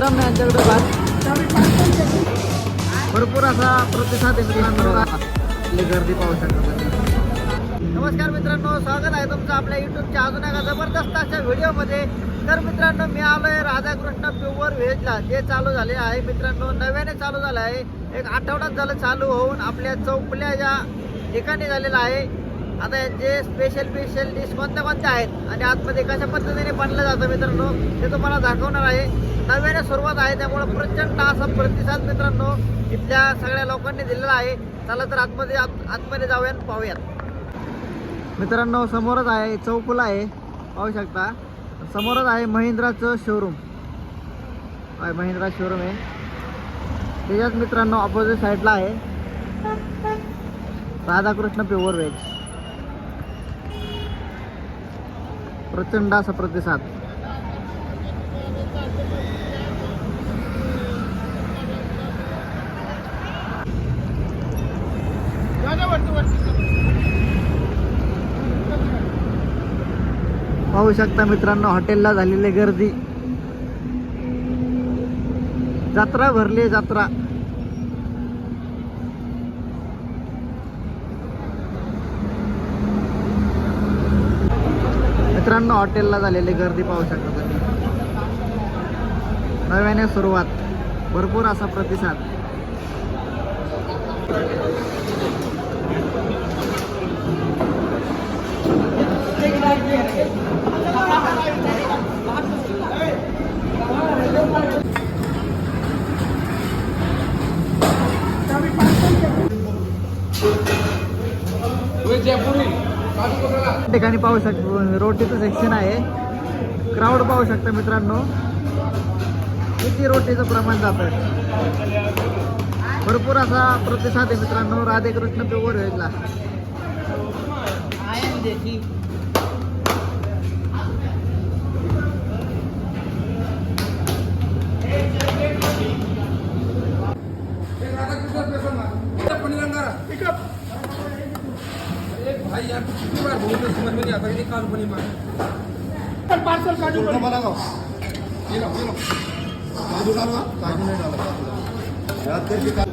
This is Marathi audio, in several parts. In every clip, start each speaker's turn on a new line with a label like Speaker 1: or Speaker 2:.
Speaker 1: मित्रांनो यांच्याकडे भात भरपूर असा प्रतिसाद आहे आपली गर्दी पाहू शकता. नमस्कार मित्रांनो स्वागत आहे तुमचं आपल्या युट्यूबच्या अजून एका जबरदस्त अशा व्हिडिओमध्ये. तर मित्रांनो मी आलोय राधाकृष्ण प्युअर व्हेजला जे चालू झाले आहे मित्रांनो नव्याने चालू झालं आहे. एक आठवडाच झालं चालू होऊन आपल्या चौपल्या ज्या ठिकाणी झालेलं आहे. आता यांचे स्पेशल स्पेशल डिश कोणत्या कोणत्या आहेत? आणि आतमध्ये कशा पद्धतीने बनलं जातं मित्रांनो ते तुम्हाला दाखवणार आहे. नव्याने सुरुवात आहे त्यामुळे प्रचंड असा प्रतिसाद मित्रांनो इथल्या सगळ्या लोकांनी दिलेला आहे. चला तर आतमध्ये आत आतमध्ये जाऊया पाहूयात. मित्रांनो समोरच आहे चौकुला आहे. पाहू शकता. समोरच आहे महिंद्राचं शोरूम आहे महिंद्रा शोरूम आहे. त्याच्यात मित्रांनो ऑपोजिट साईडला आहे. राधाकृष्ण प्युअर व्हेज प्रचंड असा प्रतिसाद. पाहू शकता मित्रांनो हॉटेलला झालेली गर्दी. जत्रा भरली जत्रा. मित्रांनो हॉटेलला झालेली गर्दी पाहू शकता तुम्ही. नव्याने सुरुवात. भरपूर असा प्रतिसाद. जयपुरी? ठिकाणी पाहू शकतो रोटीचं सेक्शन आहे. क्राऊड पाहू शकता मित्रांनो. किती रोटीचं प्रमाण जातं भरपूर असा प्रतिसाद आहे मित्रांनो. राधेकृष्ण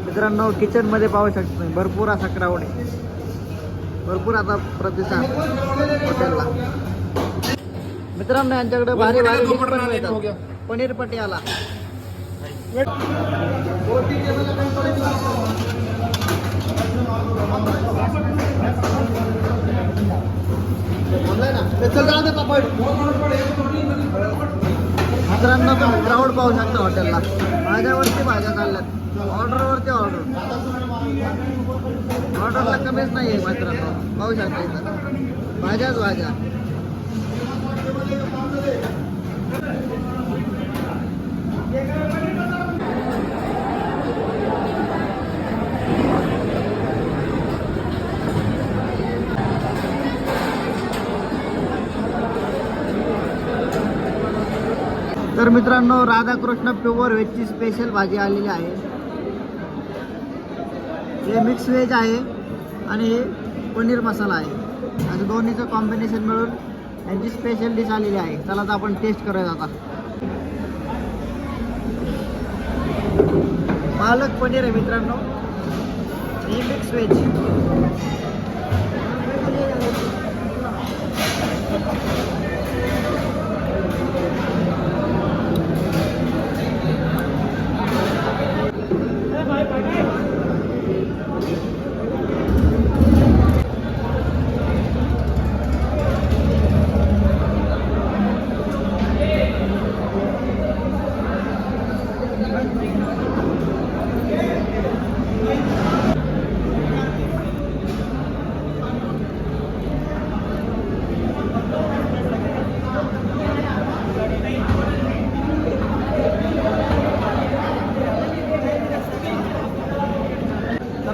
Speaker 1: मित्रांनो किचनमध्ये पाहू शकतो तुम्ही. भरपूर असा क्राऊड आहे. भरपूर आता प्रतिसाद हॉटेलला. मित्रांनो यांच्याकडे भारी भारी dish पण मित्रांनो तुम्ही क्राऊड पाहू शकता हॉटेलला माझ्यावरती भाज्या चालल्यात. ऑर्डरवरती ऑर्डर ऑर्डरला कमीच नाही आहे मित्रांनो पाहू शकता इथं. भाज्याच भाज्या. तर मित्रांनो राधाकृष्ण प्युअर व्हेजची स्पेशल भाजी आलेली आहे. हे मिक्स व्हेज आहे आणि हे पनीर मसाला आहे. असं दोन्हीचं कॉम्बिनेशन मिळून यांची स्पेशल डिश आलेली आहे. चला तर आपण टेस्ट करूया आता. पालक पनीर आहे मित्रांनो. हे मिक्स व्हेज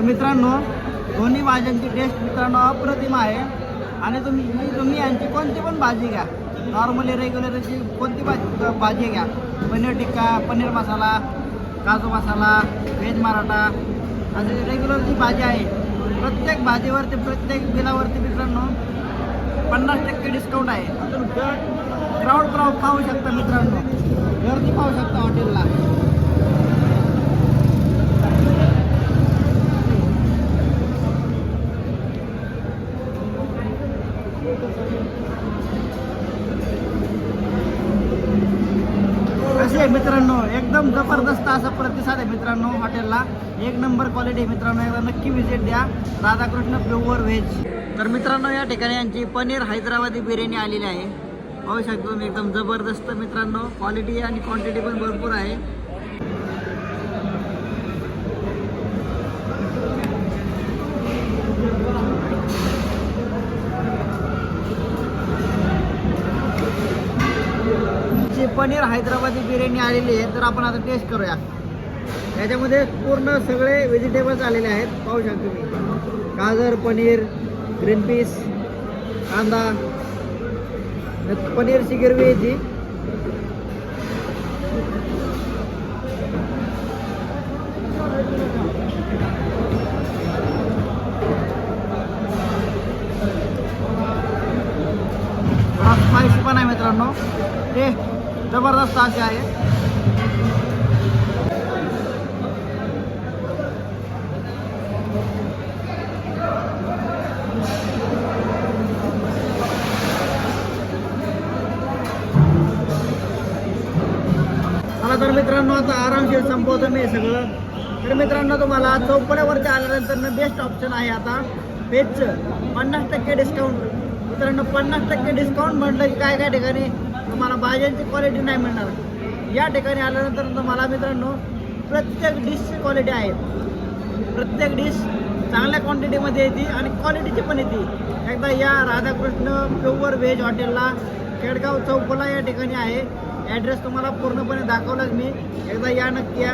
Speaker 1: मित्रांनो दोन्ही भाज्यांची टेस्ट मित्रांनो अप्रतिम आहे. आणि तुम्ही तुम्ही यांची कोणती पण भाजी घ्या. नॉर्मली रेग्युलरची कोणती भाजी भाजी घ्या. पनीर टिक्का पनीर मसाला काजू मसाला व्हेज मराठा असे रेग्युलर जी भाजी आहे प्रत्येक भाजीवरती प्रत्येक बिलावरती मित्रांनो पन्नास टक्के डिस्काउंट आहे. क्राऊड क्राऊड खाऊ शकता मित्रांनो. गर्दी पाहू शकता हॉटेलला आहे मित्रांनो. एकदम जबरदस्त असा प्रतिसाद आहे मित्रांनो हॉटेलला. एक नंबर क्वालिटी आहे मित्रांनो. एकदा नक्की व्हिजिट द्या. राधाकृष्ण प्युअर व्हेज तर मित्रांनो या ठिकाणी यांची पनीर हैदराबादी बिर्याणी आलेली आहे. पाहू शकतो तुम्ही एकदम जबरदस्त मित्रांनो. क्वालिटी आणि क्वांटिटी पण भरपूर आहे. पनीर हैदराबादी बिर्याणी आलेली आहे तर आपण आता टेस्ट करूया. याच्यामध्ये पूर्ण सगळे व्हेजिटेबल्स आलेले आहेत पाहू शकता तुम्ही. गाजर पनीर ग्रीन पीस कांदा पनीरची गिरवी येते स्पायसी पण आहे मित्रांनो. टेस्ट जबरदस्त असे आहे. तर मित्रांनो आता आरामशीर संपवतो मी सगळं. तर मित्रांनो तुम्हाला चौपड्यावरती आल्यानंतर बेस्ट ऑप्शन आहे आता. पेजचं पन्नास टक्के डिस्काउंट मित्रांनो पन्नास टक्के डिस्काउंट म्हटलं की काय काय ठिकाणी? तुम्हाला भाज्यांची क्वालिटी नाही मिळणार. या ठिकाणी आल्यानंतर तुम्हाला मित्रांनो प्रत्येक डिशची क्वालिटी आहे. प्रत्येक डिश चांगल्या क्वांटिटीमध्ये येते आणि क्वालिटीची पण येते. एकदा या राधाकृष्ण प्युअर व्हेज हॉटेलला केडगाव चौकोला या ठिकाणी आहे. ॲड्रेस तुम्हाला पूर्णपणे दाखवलाच मी. एकदा या नक्की या.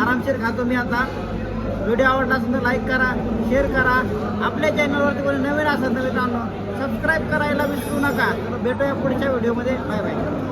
Speaker 1: आरामशीर खातो मी आता. व्हिडिओ आवडला असेल तर लाईक करा शेअर करा. आपल्या चॅनलवरती कोणी नवीन असेल तर मित्रांनो सबस्क्राईब करायला विसरू नका. तर भेटूया पुढच्या व्हिडिओमध्ये बाय बाय